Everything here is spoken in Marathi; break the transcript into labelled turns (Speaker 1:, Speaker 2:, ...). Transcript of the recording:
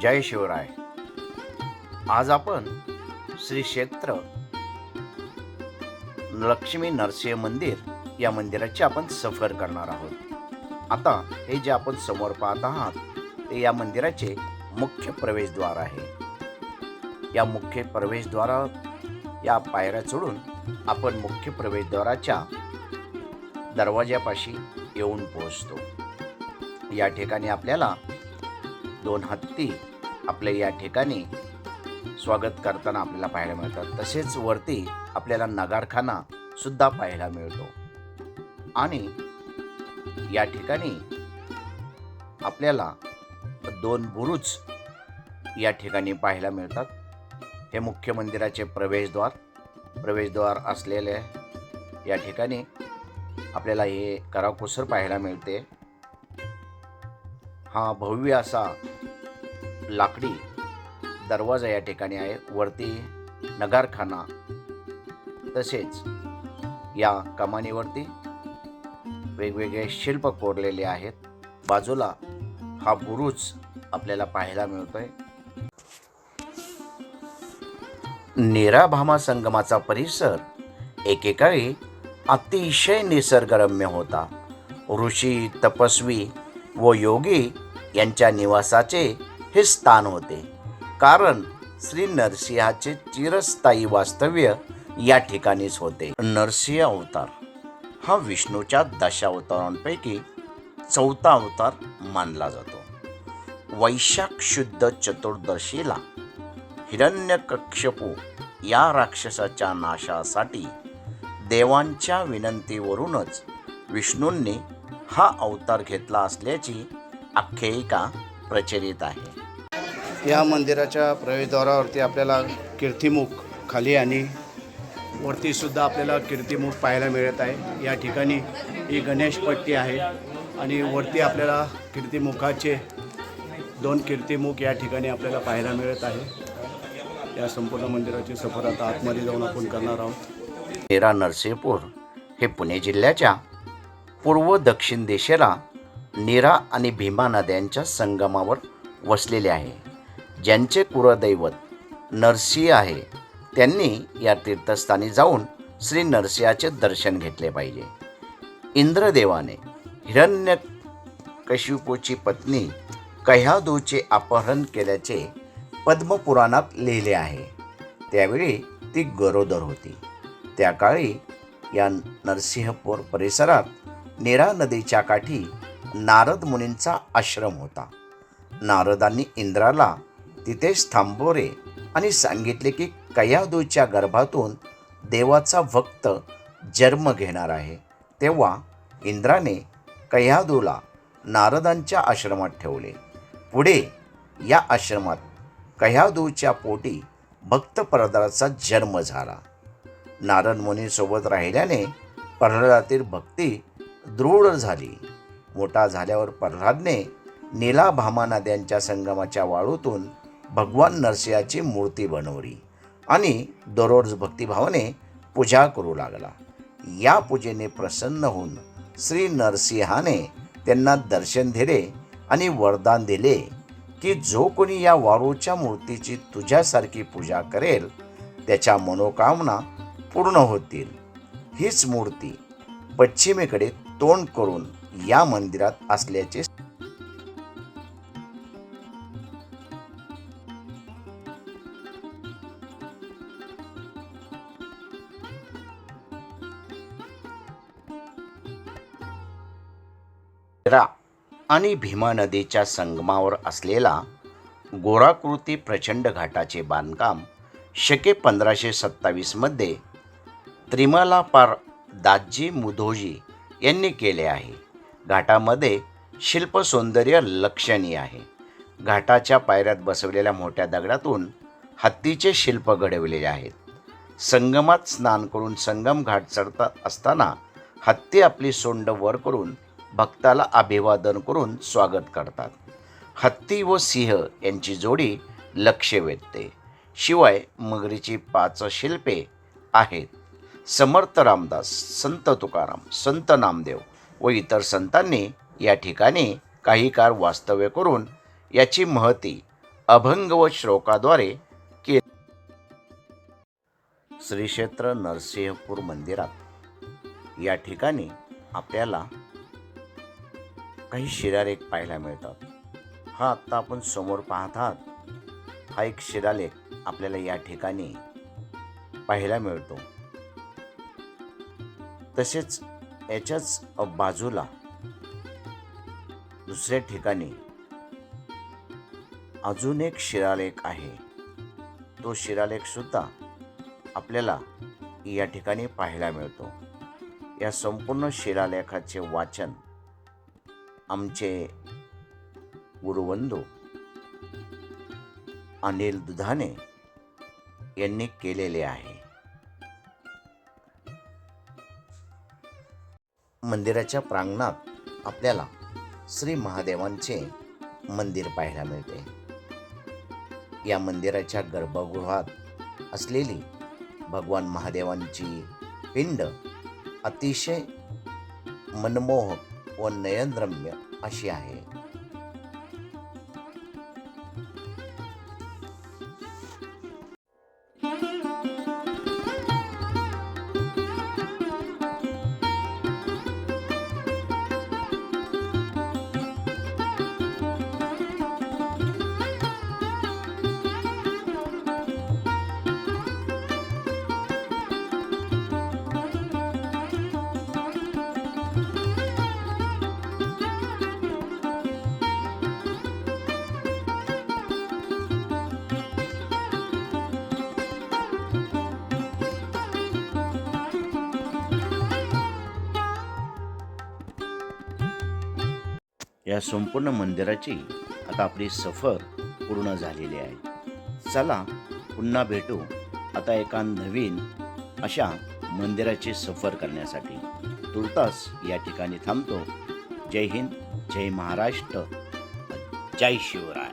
Speaker 1: जय शिवराय. आज आपण श्री क्षेत्र लक्ष्मी नरसिंह मंदिर या मंदिराची आपण सफर करणार आहोत. आता हे जे आपण समोर पाहत आहात ते या मंदिराचे मुख्य प्रवेशद्वार आहे. या मुख्य प्रवेशद्वारा या पायऱ्या चढून आपण मुख्य प्रवेशद्वाराच्या दरवाज्यापाशी येऊन पोहोचतो. या ठिकाणी आपल्याला दोन हत्ती आपल्या या ठिकाणी स्वागत करताना आपल्याला पाहायला मिळतात. तसेच वरती आपल्याला नगारखाना सुद्धा पाहायला मिळतो. आणि या ठिकाणी आपल्याला दोन बुरुज या ठिकाणी पाहायला मिळतात. हे मुख्य मंदिराचे प्रवेशद्वार प्रवेशद्वार असलेले या ठिकाणी आपल्याला हे कराकुसर पाहायला मिळते. हा भव्य असा लाकडी दरवाजा या ठिकाणी आहे. वरती नगारखाना तसेच या कमानीवरती वेगवेगळे शिल्प कोरलेले आहेत. बाजूला हा बुरुज आपल्याला पाहायला मिळतोय. निराभामा संगमाचा परिसर एकेकाळी अतिशय निसर्गरम्य होता. ऋषी तपस्वी व योगी यांच्या निवासाचे हे स्थान होते. कारण श्री नरसिंहाचे चिरस्थायी वास्तव्य या ठिकाणीच होते. नरसिंह अवतार. हा विष्णूच्या दशावतारांपैकी चौथा अवतार मानला जातो. वैशाख शुद्ध चतुर्दशीला हिरण्यकक्षपू या राक्षसाच्या नाशासाठी देवांच्या विनंतीवरूनच विष्णूंनी हा अवतार घेतला असल्याची आख्यायिका प्रचलित आहे.
Speaker 2: या मंदिराच्या प्रवेशद्वारावरती आपल्याला कीर्तिमुख खाली आणि वरतीसुद्धा आपल्याला कीर्तिमुख पाहायला मिळत आहे. या ठिकाणी ही गणेशपट्टी आहे आणि वरती आपल्याला कीर्तिमुखाचे दोन कीर्तिमुख या ठिकाणी आपल्याला पाहायला मिळत आहे. या संपूर्ण मंदिराची सफर आता आतमध्ये जाऊन आपण करणार आहोत.
Speaker 1: नेरा नरसिंहपूर हे पुणे जिल्ह्याच्या पूर्व दक्षिण दिशेला नीरा आणि भीमा नद्यांच्या संगमावर वसलेले आहे. ज्यांचे कुरदैवत नरसिंह आहे त्यांनी या तीर्थस्थानी जाऊन श्री नरसिंहाचे दर्शन घेतले पाहिजे. इंद्रदेवाने हिरण्य कशिपूची पत्नी कह्यादूचे अपहरण केल्याचे पद्मपुराणात लिहिले आहे. त्यावेळी ती गरोदर होती. त्या काळी या नरसिंहपूर परिसरात नीरा नदीच्या काठी नारद मुनींचा आश्रम होता. नारदांनी इंद्राला तिथेच थांबोरे आणि सांगितले की कयादूच्या गर्भातून देवाचा भक्त जन्म घेणार आहे. तेव्हा इंद्राने कयादूला नारदांच्या आश्रमात ठेवले. पुढे या आश्रमात कह्यादूच्या पोटी भक्त प्रल्हादाचा जन्म झाला. नारद मुनीसोबत राहिल्याने प्रल्हादातील भक्ती दृढ झाली. मोठा झाल्यावर प्रल्हादने नीला भामा नद्यांच्या संगमाच्या वाळूतून भगवान नरसिंहाची मूर्ती बनवली आणि दररोज भक्तिभावाने पूजा करू लागला. या पूजेने प्रसन्न होऊन श्री नरसिंहाने त्यांना दर्शन दिले आणि वरदान दिले की जो कोणी या वाळूच्या मूर्तीची तुझ्यासारखी पूजा करेल त्याच्या मनोकामना पूर्ण होतील. हीच मूर्ती पश्चिमेकडे तोंड करून या मंदिरात असल्याचे रा आणि भीमा नदीच्या संगमावर असलेला गोराकृती प्रचंड घाटाचे बांधकाम शके पंधराशे सत्तावीसमध्ये त्रिमालापार दाजी मुधोजी यांनी केले आहे. घाटामध्ये शिल्पसौंदर्य लक्षणीय आहे. घाटाच्या पायऱ्यात बसवलेल्या मोठ्या दगडातून हत्तीचे शिल्प घडवलेले आहेत. संगमात स्नान करून संगम घाट चढता असताना हत्ती आपली सोंड वर करून भक्ताला अभिवादन करून स्वागत करतात. हत्ती व सिंह यांची जोडी लक्ष वेधते. शिवाय मगरीची पाच शिल्पे आहेत. समर्थ रामदास संत तुकाराम संत नामदेव व इतर संतांनी या ठिकाणी काही काळ वास्तव्य करून याची महती अभंग व श्लोकाद्वारे के श्री क्षेत्र नरसिंहपूर मंदिरात या ठिकाणी आपल्याला काही शिलालेख पाहायला मिळतात. हा आत्ता आपण समोर पाहत आहात हा एक शिलालेख आपल्याला या ठिकाणी पाहायला मिळतो. तसेच याच्याच बाजूला दुसऱ्या ठिकाणी अजून एक शिलालेख आहे. तो शिरालेख सुद्धा आपल्याला या ठिकाणी पाहायला मिळतो. या संपूर्ण शिलालेखाचे वाचन आमचे गुरुवंदू अनिल दुधाने यांनी केलेले आहे. मंदिराच्या प्रांगणात आपल्याला श्री महादेवांचे मंदिर पाहायला मिळते. या मंदिराच्या गर्भगृहात असलेली भगवान महादेवांची पिंड अतिशय मनमोहक व नयनरम्य अशी आहे. या संपूर्ण मंदिराची आता आपली सफर पूर्ण झालेली आहे. चला पुन्हा भेटू. आता एका नवीन अशा मंदिराची सफर करण्यासाठी. तुर्तास या ठिकाणी थांबतो. जय हिंद जय महाराष्ट्र जय शिवराय.